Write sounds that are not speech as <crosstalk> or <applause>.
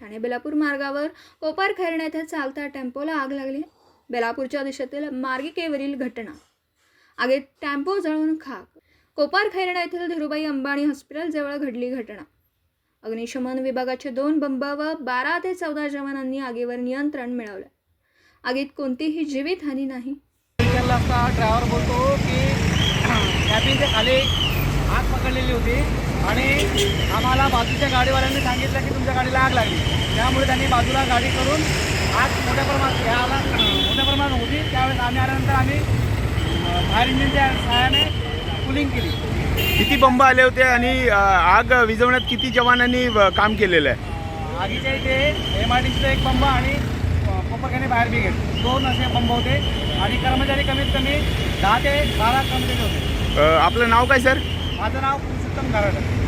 ठाणे बेलापूर मार्गावर कोपार खैरणे येथे चालता टेम्पोला आग लागली. बेलापूरच्या दिशेतील मार्गिकेवरील घटना. आगीत टेम्पो जळून खाक. कोपार खैरणे येथील धीरुबाई अंबाणी हॉस्पिटलजवळ घडली घटना. अग्निशमन विभागाचे दोन बंब व बारा ते चौदा जवानांनी आगीवर नियंत्रण मिळवलं. आगीत कोणतीही जीवितहानी नाही. ड्रायव्हर बोलतो की <clears throat> खाली आग पकडलेली होती. आणि आम्हाला बाजूच्या गाडीवाल्यांनी सांगितलं की तुमच्या गाडीला आग लागली. त्यामुळे त्यांनी बाजूला गाडी करून आग मोठ्या प्रमाणात घ्यायला मोठ्या प्रमाणात होती. त्यावेळेस आम्ही आल्यानंतर आम्ही फायर इंजिनच्या सहाय्याने कुलिंग केली. किती बंब आले होते आणि आग विझवण्यात किती जवानांनी काम केलेलं आहे? आगीच्या इथे एम आय डी एक बंब आणि कोपरखाने फायर ब्रिगेड दोन असे बंब होते. आणि कर्मचारी कमीत कमी दहा ते बारा कर्मचारी होते. आपलं नाव काय सर? माझं नाव पुरुषोत्तम गाराडे